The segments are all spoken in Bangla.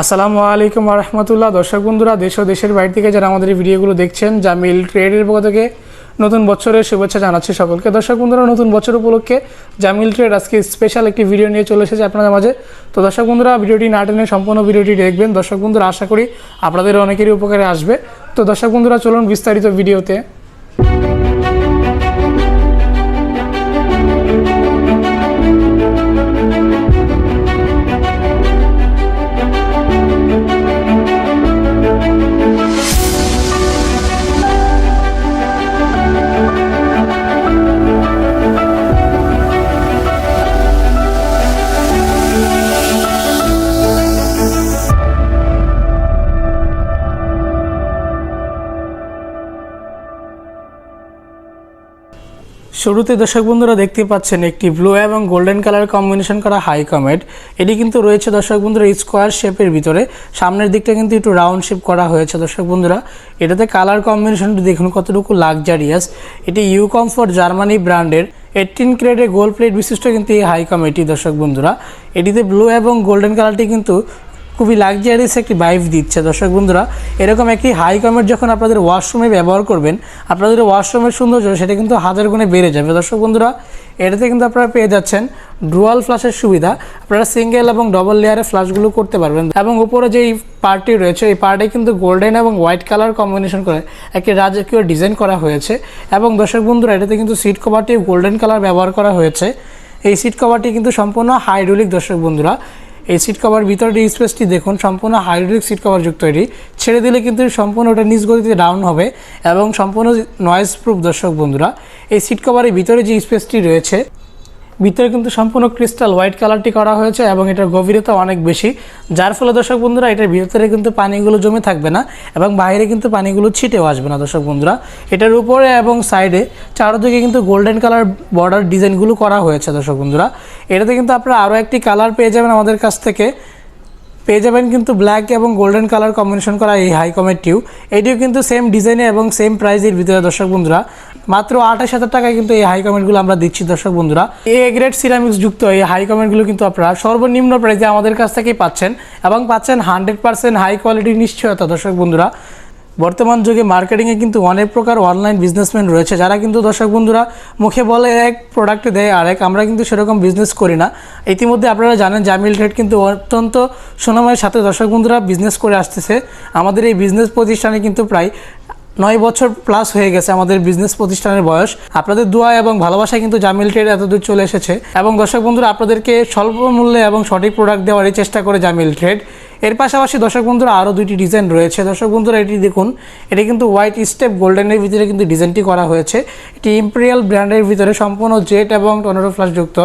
আসসালামু আলাইকুম রহমতুল্লাহ। দর্শক বন্ধুরা, দেশ ও দেশের বাইরে থেকে যারা আমাদের এই ভিডিওগুলো দেখছেন জামিল ট্রেডের পক্ষ থেকে নতুন বছরের শুভেচ্ছা জানাচ্ছি সকলকে। দর্শক বন্ধুরা, নতুন বছর উপলক্ষে জামিল ট্রেড আজকে স্পেশাল একটি ভিডিও নিয়ে চলে এসেছে আপনাদের মাঝে। তো দর্শক বন্ধুরা, ভিডিওটি না টেনে সম্পূর্ণ ভিডিওটি দেখবেন। দর্শক বন্ধুরা, আশা করি আপনাদের অনেকেরই উপকারে আসবে। তো দর্শক বন্ধুরা, চলুন বিস্তারিত ভিডিওতে শুরুতে দর্শক বন্ধুরা দেখতে পাচ্ছেন একটি ব্লু এবং গোল্ডেন কালার কম্বিনেশন করা হাই কমেট। এটি কিন্তু রয়েছে দর্শক বন্ধুরা স্কোয়ার শেপের ভিতরে। সামনের দিকটা কিন্তু একটু রাউন্ড শেপ করা হয়েছে দর্শক বন্ধুরা। এটাতে কালার কম্বিনেশনটি দেখুন কতটুকু লাক্সারিয়াস। এটি ইউ কমফোর্ট জার্মানি ব্র্যান্ডের। এইটিন ক্রেডের গোল্ড প্লেট বিশিষ্ট কিন্তু এই হাই কমেটি দর্শক বন্ধুরা। এটিতে ব্লু এবং গোল্ডেন কালারটি কিন্তু খুবই লাক্সারিয়াস একটি ভাইব দিচ্ছে। দর্শক বন্ধুরা, এরকম একটি হাই কমেট যখন আপনাদের ওয়াশরুমে ব্যবহার করবেন, আপনাদের ওয়াশরুমের সৌন্দর্য সেটা কিন্তু হাজার গুণে বেড়ে যাবে। দর্শক বন্ধুরা, এটাতে কিন্তু আপনারা পেয়ে যাচ্ছেন ডুয়াল ফ্লাশের সুবিধা। আপনারা সিঙ্গেল এবং ডবল লেয়ারে ফ্লাশগুলো করতে পারবেন। এবং উপরে যেই পার্টটি রয়েছে, এই পার্টে কিন্তু গোল্ডেন এবং হোয়াইট কালার কম্বিনেশন করে একটি রাজকীয় ডিজাইন করা হয়েছে। এবং দর্শক বন্ধুরা, এটাতে কিন্তু সিট কভারটি গোল্ডেন কালার ব্যবহার করা হয়েছে। এই সিট কভারটি কিন্তু সম্পূর্ণ হাইড্রোলিক দর্শক বন্ধুরা। এই সিট কভার ভিতরে স্পেসটি দেখুন, সম্পূর্ণ হাইড্রোলিক সিট কভার যুক্ত এটি। ছেড়ে দিলে কিন্তু সম্পূর্ণ ওটা নিজ গতিতে ডাউন হবে এবং সম্পূর্ণ নয়েজ প্রুফ দর্শক বন্ধুরা, এই সিট কভারের ভিতরে যে স্পেসটি রয়েছে ভিতরে কিন্তু সম্পূর্ণ ক্রিস্টাল হোয়াইট কালারটি করা হয়েছে এবং এটার গভীরতা অনেক বেশি। যার ফলে দর্শক বন্ধুরা, এটার ভিতরে কিন্তু পানিগুলো জমে থাকবে না এবং বাইরে কিন্তু পানিগুলো ছিটেও আসবে না দর্শক বন্ধুরা। এটার উপরে এবং সাইডে চারদিকে কিন্তু গোল্ডেন কালার বর্ডার ডিজাইনগুলো করা হয়েছে দর্শক বন্ধুরা। এটাতে কিন্তু আপনারা আরও একটি কালার পেয়ে যাবেন আমাদের কাছ থেকে। পেয়ে যাবেন কিন্তু ব্ল্যাক এবং গোল্ডেন কালার কম্বিনেশন করা এই হাই কমের টিউ এটিও কিন্তু সেম ডিজাইনে এবং সেম প্রাইজের ভিতরে, দর্শক বন্ধুরা। মাত্র আঠাশ হাজার টাকায় কিন্তু এই হাই কমেন্টগুলো আমরা দিচ্ছি, দর্শক বন্ধুরা। এ গ্রেড সিরামিক্স যুক্ত এই হাই কমেন্টগুলো কিন্তু আপনারা সর্বনিম্ন প্রাইজে আমাদের কাছ থেকেই পাচ্ছেন এবং পাচ্ছেন হান্ড্রেড পার্সেন্ট হাই কোয়ালিটির নিশ্চয়তা, দর্শক বন্ধুরা। বর্তমান যুগে মার্কেটিংয়ে কিন্তু অনেক প্রকার অনলাইন বিজনেসম্যান রয়েছে, যারা কিন্তু দর্শক বন্ধুরা মুখে বলে এক প্রোডাক্টে দেয় আরেক, আমরা কিন্তু সেরকম বিজনেস করি না। ইতিমধ্যে আপনারা জানেন জামিল ট্রেড কিন্তু অত্যন্ত সুনামের সাথে দর্শক বন্ধুরা বিজনেস করে আসতেছে। আমাদের এই বিজনেস প্রতিষ্ঠানে কিন্তু প্রায় নয় বছর প্লাস হয়ে গেছে আমাদের বিজনেস প্রতিষ্ঠানের বয়স। আপনাদের দোয়া এবং ভালোবাসায় কিন্তু জামিল ট্রেড এতদূর চলে এসেছে। এবং দর্শক বন্ধুরা, আপনাদেরকে স্বল্প মূল্যে এবং সঠিক প্রোডাক্ট দেওয়ারই চেষ্টা করে জামিল ট্রেড এর পাশাপাশি দর্শক বন্ধুরা আরও দুইটি ডিজাইন রয়েছে। দর্শক বন্ধুরা, এটি দেখুন, এটি কিন্তু হোয়াইট স্টেপ গোল্ডেনের ভিতরে কিন্তু ডিজাইনটি করা হয়েছে। এটি ইম্পেরিয়াল ব্র্যান্ডের ভিতরে সম্পূর্ণ জেট এবং টনেরো ফ্লাশ যুক্ত।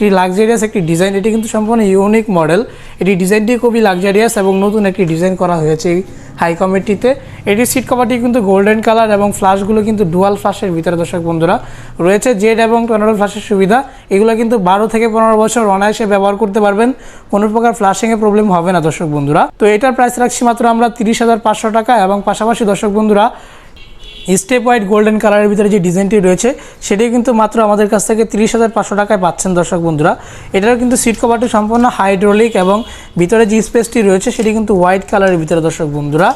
এটি লাক্সারিয়াস একটি ডিজাইন এটি কিন্তু সম্পূর্ণ ইউনিক মডেল এটি ডিজাইনটি খুবই লাক্সারিয়াস এবং নতুন একটি ডিজাইন করা হয়েছে এই হাই কমেটিতে এটির সিট কভারটি কিন্তু গোল্ডেন কালার এবং ফ্লাশগুলো কিন্তু ডুয়াল ফ্লাশের ভিতরে, দর্শক বন্ধুরা। রয়েছে জেড এবং টর্নেডো ফ্লাশের সুবিধা। এগুলো কিন্তু বারো থেকে পনেরো বছর অনায়াসে ব্যবহার করতে পারবেন। কোনো প্রকার ফ্লাশিংয়ে প্রবলেম হবে না, দর্শক বন্ধুরা। তো এটার প্রাইস রাখছি মাত্র আমরা তিরিশ হাজার পাঁচশো টাকা এবং পাশাপাশি, দর্শক বন্ধুরা স্টেপ হোয়াইট গোল্ডেন কালারের ভিতরে যে ডিজাইনটি রয়েছে, সেটি কিন্তু মাত্র আমাদের কাছ থেকে তিরিশ হাজার পাঁচশো টাকায় পাচ্ছেন দর্শক বন্ধুরা। এটার কিন্তু সিট কভারটি সম্পূর্ণ হাইড্রোলিক এবং ভিতরে যে স্পেসটি রয়েছে, সেটি কিন্তু হোয়াইট কালারের ভিতরে দর্শক বন্ধুরা।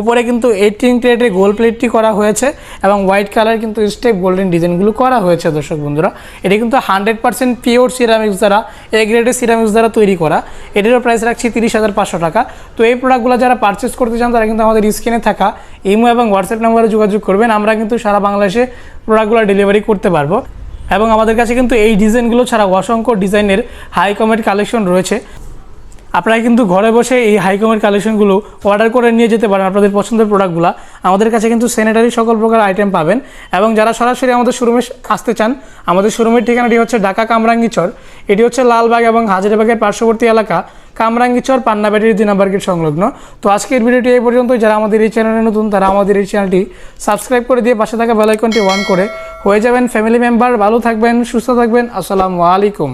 উপরে কিন্তু এইটিন ক্রেটের গোল্ড প্লেটটি করা হয়েছে এবং হোয়াইট কালার কিন্তু স্টেপ গোল্ডেন ডিজাইনগুলো করা হয়েছে দর্শক বন্ধুরা। এটি কিন্তু হান্ড্রেড পার্সেন্ট পিওর সিরামিক্স দ্বারা এ গ্রেডের সিরামিক্স দ্বারা তৈরি করা। এটিরও প্রাইস রাখছি তিরিশ হাজার পাঁচশো টাকা। তো এই প্রোডাক্টগুলো যারা পারচেস করতে চান, তারা কিন্তু আমাদের স্ক্রিনে থাকা ইমো এবং হোয়াটসঅ্যাপ নাম্বারে যোগাযোগ করবেন, আমরা কিন্তু সারা বাংলাদেশে প্রোডাক্টগুলো ডেলিভারি করতে পারব। এবং আমাদের কাছে কিন্তু এই ডিজাইনগুলো ছাড়া অসংখ্য ডিজাইনের হাই কমেট কালেকশন রয়েছে। আপনারা কিন্তু ঘরে বসে এই হাইকমের কালেকশনগুলো অর্ডার করে নিয়ে যেতে পারেন আপনাদের পছন্দের প্রোডাক্টগুলো আমাদের কাছে কিন্তু স্যানিটারি সকল প্রকার আইটেম পাবেন এবং যারা সরাসরি আমাদের শোরুমে আসতে চান, আমাদের শোরুমের ঠিকানাটি হচ্ছে ঢাকা কামরাঙ্গিচর। এটি হচ্ছে লালবাগ এবং হাজারিবাগের পার্শ্ববর্তী এলাকা, কামরাঙ্গিচর, পান্না ব্যাটারি দুই নাম্বার গেট সংলগ্ন। তো আজকের ভিডিওটি এই পর্যন্ত যারা আমাদের এই চ্যানেলে নতুন, তারা আমাদের এই চ্যানেলটি সাবস্ক্রাইব করে দিয়ে পাশে থাকা বেলাইকনটি অন করে হয়ে যাবেন ফ্যামিলি মেম্বার ভালো থাকবেন, সুস্থ থাকবেন। আসসালামু আলাইকুম।